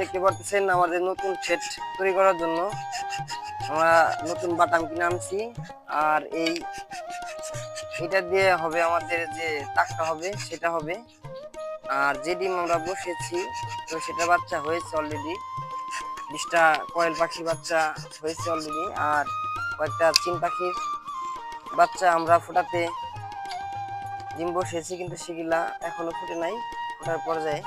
দেখতে পাচ্ছেন আমাদের নতুন সেট তৈরি করার জন্য। আমরা নতুন বাটাম কিনে আনছি, আর এই এটা দিয়ে হবে আমাদের যে তাকটা হবে, সেটা হবে। আর যে ডিম আমরা বসিয়েছি, তো সেটা বাচ্চা হয়েছে অলরেডি বিশটা কয়েল পাখি বাচ্চা হয়েছে অলরেডি আর কয়েকটা চিন পাখির বাচ্চা আমরা ফোটাতে ডিম বসিয়েছি, কিন্তু সেগুলা এখনও ফুটে নাই, ফোটার পর্যায়ে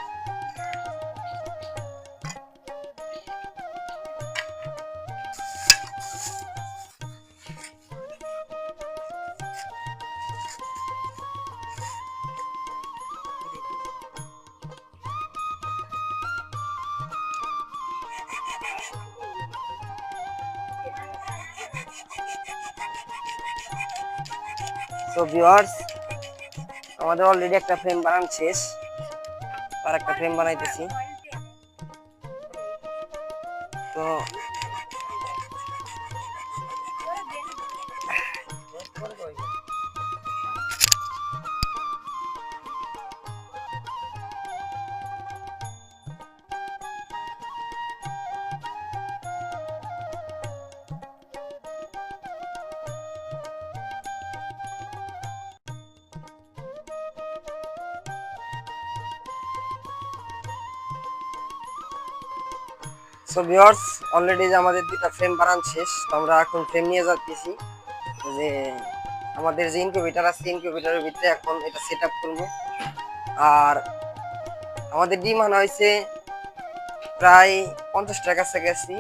তো ভিউয়ার্স আমাদের অলরেডি একটা ফ্রেম বানান শেষ। আর একটা ফ্রেম বানাইতেছি। তো সো ভিউয়ার্স অলরেডি যে আমাদের দুটা ফ্রেম বানানো শেষ, তো আমরা এখন ফ্রেম নিয়ে যাচ্ছি। যে আমাদের যে ইনকিউবেটার আছে ইনকিউবেটারের ভিতরে এখন এটা সেট আপ করব। আর আমাদের ডিম আনা হয়েছে প্রায় পঞ্চাশ টাকার কাছাকাছি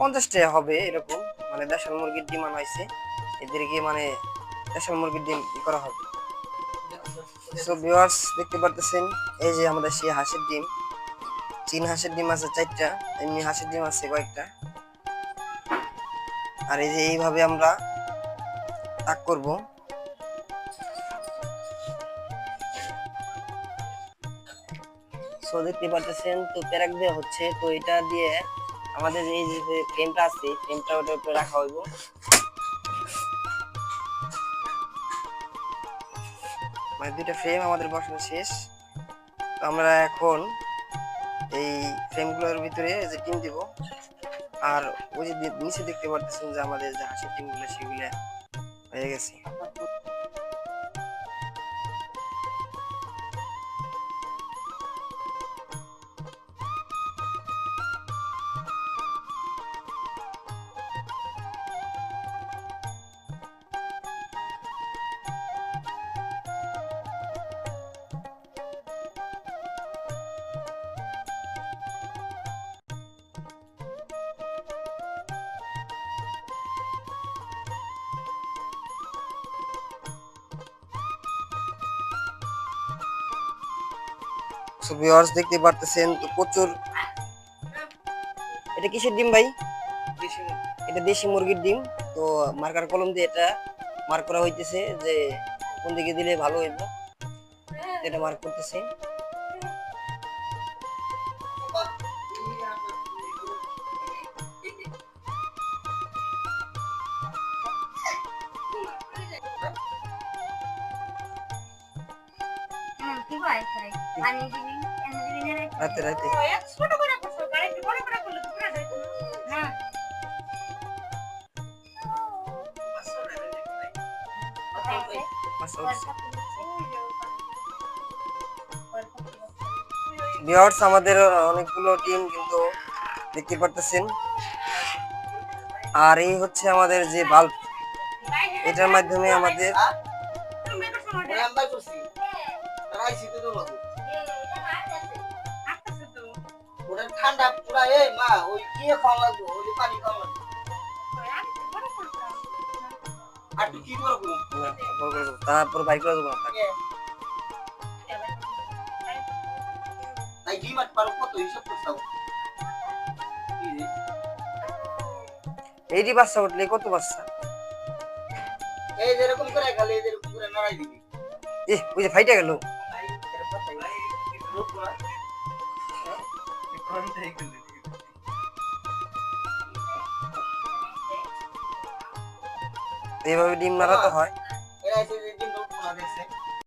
পঞ্চাশ টাকা হবে এরকম মানে দেশাল মুরগির ডিম আনা হয়েছে এদেরকে মানে দেশাল মুরগির ডিম করা হবে? সো ভিউয়ার্স দেখতে পারতেছেন, এই যে আমাদের সেই হাঁসের ডিম। চীন হাঁসের ডিম আছে চারটা, এমনি হাঁসের ডিম আছে কয়েকটা। আর এই যে এইভাবে আমরা তাক করব। সো দেখতে পাচ্ছেন, তো প্যারাক দেওয়া হচ্ছে। তো এটা দিয়ে আমাদের এই যে ফ্রেমটা আছে ফ্রেমটা ওটার উপরে রাখা হইব। মানে দুইটা ফ্রেম আমাদের বসানো শেষ। তো আমরা এখন এই ফ্রেমগুলোর ভিতরে যে টিম দিব। আর ওই যে নিচে দেখতে পারতেছেন যে আমাদের যে হাসির টিমগুলো সেগুলো হয়ে গেছে। সো ভিউয়ার্স দেখতে পারতেছেন তো প্রচুর এটা কিসের ডিম ভাই? এটা দেশি মুরগির ডিম। তো মার্কার কলম দিয়ে এটা মার্ক করা হইতেছে যে কোন দিকে দিলে ভালো হইব। এটা মার্ক করতেছে। হুম, কি রাতে রাতে। ছোট করে করছ, আরেকটু বড় করে করলে তো পুরা না। ভিউয়ার্স আমাদের অনেকগুলো টিম কিন্তু দেখতে পারতেছেন। আর এই হচ্ছে আমাদের যে বাল্ব এটার মাধ্যমে আমাদের ওটা ঠান্ডা পুরা এ মা ওই কি খাওয়া লাগবো ওই পানি লাগবো আরেকটু বড় করতে হবে। আর তুই কি করব তারপর বাইক করে দেবো তাই ঘি মাছ পারো কত হিসাব করছাও কি রে? এইটি বাচ্চা উঠলে কত বাচ্চা? এই যেরকম করে খালি এই যেরকম করে নাড়াই দিবি। এ ওই যে ফাইটে গেল। এইভাবে ডিম নাড়াতে হয়। এসে